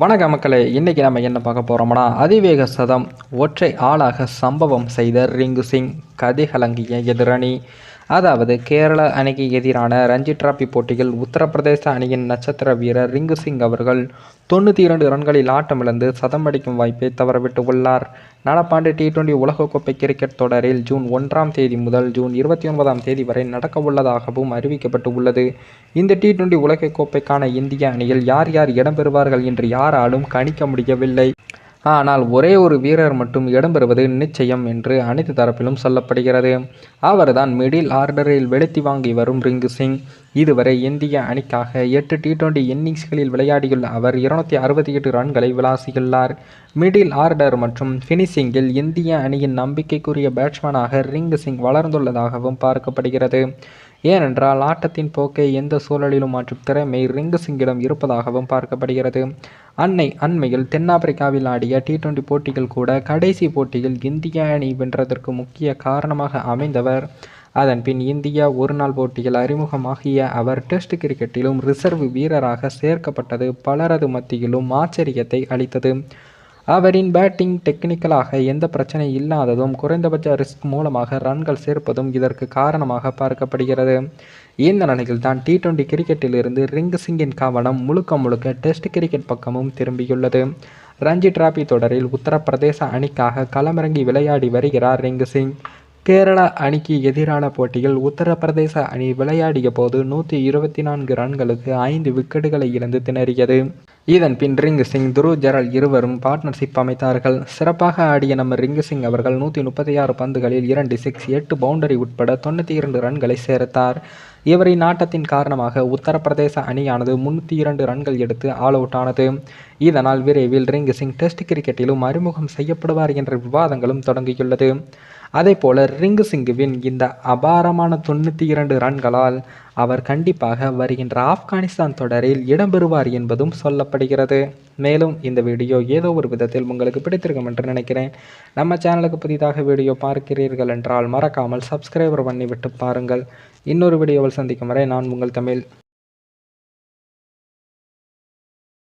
வணக்க மக்களே. இன்றைக்கி நம்ம என்ன பார்க்க போகிறோம்னா அதிவேக சதம் ஒற்றை ஆளாக சம்பவம் செய்த ரிங்கு சிங் கதிகலங்கிய எதிரணி அதாவது கேரள அணிக்கு எதிரான ரஞ்சி டிராபி போட்டியில் உத்தரப்பிரதேச அணியின் நட்சத்திர வீரர் ரிங்கு சிங் அவர்கள் தொண்ணூற்றி இரண்டு ரன்களில் ஆட்டமிழந்து சதம் அடிக்கும் வாய்ப்பை தவறவிட்டு உள்ளார் நடப்பாண்டு டி டுவெண்டி உலகக்கோப்பை கிரிக்கெட் தொடரில் ஜூன் ஒன்றாம் தேதி முதல் ஜூன் இருபத்தி ஒன்பதாம் தேதி வரை நடக்கவுள்ளதாகவும் அறிவிக்கப்பட்டு உள்ளது இந்த டி டுவெண்டி உலகக்கோப்பைக்கான இந்திய அணியில் யார் யார் இடம்பெறுவார்கள் என்று யாராலும் கணிக்க முடியவில்லை. ஆனால் ஒரே ஒரு வீரர் மட்டும் இடம்பெறுவது நிச்சயம் என்று அனைத்து தரப்பிலும் சொல்லப்படுகிறது. அவர்தான் மிடில் ஆர்டரில் வெளுத்தி வாங்கி வரும் ரிங்கு சிங். இதுவரை இந்திய அணிக்காக எட்டு டி டுவெண்டி இன்னிங்ஸ்களில் விளையாடியுள்ள அவர் இருநூத்தி அறுபத்தி எட்டு ரன்களை விளாசியுள்ளார். மிடில் ஆர்டர் மற்றும் ஃபினிஷிங்கில் இந்திய அணியின் நம்பிக்கைக்குரிய பேட்ஸ்மேனாக ரிங்கு சிங் வளர்ந்துள்ளதாகவும் பார்க்கப்படுகிறது. ஏனென்றால் ஆட்டத்தின் போக்கை எந்த சூழலிலும் மாற்றும் திறமை ரிங்கு சிங்கிடம் இருப்பதாகவும் பார்க்கப்படுகிறது. அன்னை அண்மையில் தென்னாப்பிரிக்காவில் ஆடிய டி டுவெண்டி போட்டிகள் கூட கடைசி போட்டியில் இந்திய அணி வென்றதற்கு முக்கிய காரணமாக அமைந்தவர். அதன்பின் இந்தியா ஒருநாள் போட்டியில் அறிமுகமாகிய அவர் டெஸ்ட் கிரிக்கெட்டிலும் ரிசர்வ் வீரராக சேர்க்கப்பட்டது. பலரது மத்தியிலும் ஆச்சரியத்தை அளித்தது. அவரின் பேட்டிங் டெக்னிக்கலாக எந்த பிரச்சனை இல்லாததும் குறைந்தபட்ச ரிஸ்க் மூலமாக ரன்கள் சேர்ப்பதும் இதற்கு காரணமாக பார்க்கப்படுகிறது. இந்த நிலையில் தான் டி டுவெண்டி கிரிக்கெட்டிலிருந்து ரிங்கு சிங்கின் கவனம் முழுக்க முழுக்க டெஸ்ட் கிரிக்கெட் பக்கமும் திரும்பியுள்ளது. ரஞ்சி டிராபி தொடரில் உத்தரப்பிரதேச அணிக்காக களமிறங்கி விளையாடி வருகிறார் ரிங்கு சிங். கேரள அணிக்கு எதிரான போட்டியில் உத்தரப்பிரதேச அணி விளையாடிய போது நூற்றி இருபத்தி நான்கு ரன்களுக்கு ஐந்து விக்கெட்டுகளை இழந்து திணறியது. இதன் பின் ரிங்கு சிங் துருவ் ஜெரல் இருவரும் பார்ட்னர்ஷிப் அமைத்தார்கள். சிறப்பாக ஆடிய நம்ம ரிங்கு சிங் அவர்கள் நூற்றி முப்பத்தி ஆறு பந்துகளில் இரண்டு சிக்ஸ் எட்டு பவுண்டரி உட்பட தொண்ணூற்றி இரண்டு ரன்களை சேர்த்தார். இவரின் ஆட்டத்தின் காரணமாக உத்தரப்பிரதேச அணியானது முன்னூற்றி இரண்டு ரன்கள் எடுத்து ஆல் அவுட் ஆனது. இதனால் விரைவில் ரிங்கு சிங் டெஸ்ட் கிரிக்கெட்டிலும் அறிமுகம் செய்யப்படுவார் என்ற விவாதங்களும் தொடங்கியுள்ளது. அதே போல ரிங்கு சிங்குவின் இந்த அபாரமான தொண்ணூற்றி இரண்டு ரன்களால் அவர் கண்டிப்பாக வருகின்ற ஆப்கானிஸ்தான் தொடரில் இடம்பெறுவார் என்பதும் சொல்லப்படுகிறது. மேலும் இந்த வீடியோ ஏதோ ஒரு விதத்தில் உங்களுக்கு பிடித்திருக்கும் என்று நினைக்கிறேன். நம்ம சேனலுக்கு புதிதாக வீடியோ பார்க்கிறீர்கள் என்றால் மறக்காமல் சப்ஸ்கிரைபர் பண்ணிவிட்டு பாருங்கள். இன்னொரு வீடியோவில் சந்திக்கும் வரை நான் உங்கள் தமிழ்